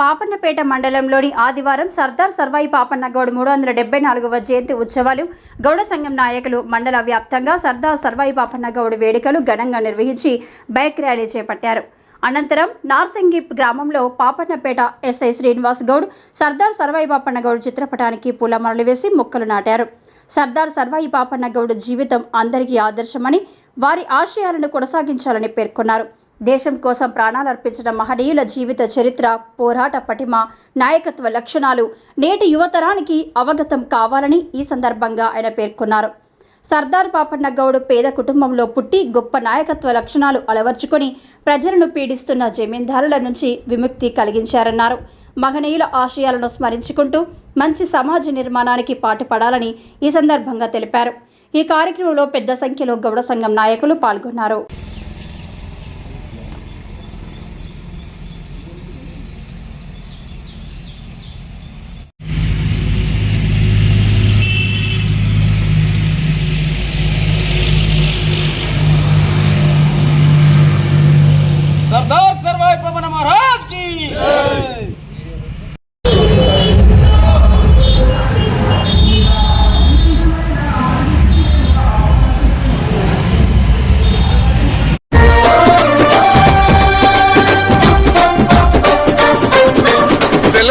పాపన్నపేట మండలంలోని ఆదివారం సర్దార్ సర్వాయి పాపన్న గౌడ్ మూడు వందల డెబ్బై నాలుగవ జయంతి ఉత్సవాలు గౌడ సంఘం నాయకులు మండల వ్యాప్తంగా సర్దార్ సర్వాయి పాపన్న గౌడ్ వేడుకలు ఘనంగా నిర్వహించి బైక్ ర్యాలీ చేపట్టారు. అనంతరం నార్సింగి గ్రామంలో పాపన్నపేట ఎస్ఐ శ్రీనివాస్ గౌడ్ సర్దార్ సర్వాయి పాపన్న గౌడ్ చిత్రపటానికి పూలమరలు వేసి మొక్కలు నాటారు. సర్దార్ సర్వాయి పాపన్న గౌడ్ జీవితం అందరికీ ఆదర్శమని వారి ఆశయాలను కొనసాగించాలని పేర్కొన్నారు. దేశం కోసం ప్రాణాలు అర్పించిన మహనీయుల జీవిత చరిత్ర పోరాట పటిమ నాయకత్వ లక్షణాలు నేటి యువతరానికి అవగతం కావాలని ఈ సందర్భంగా ఆయన పేర్కొన్నారు. సర్దార్ పాపన్న గౌడ్ పేద కుటుంబంలో పుట్టి గొప్ప నాయకత్వ లక్షణాలు అలవర్చుకొని ప్రజలను పీడిస్తున్న జమీందారుల నుంచి విముక్తి కలిగించారన్నారు. మహనీయుల ఆశయాలను స్మరించుకుంటూ మంచి సమాజ నిర్మాణానికి పాటుపడాలని ఈ సందర్భంగా తెలిపారు. ఈ కార్యక్రమంలో పెద్ద సంఖ్యలో గౌడ సంఘం నాయకులు పాల్గొన్నారు.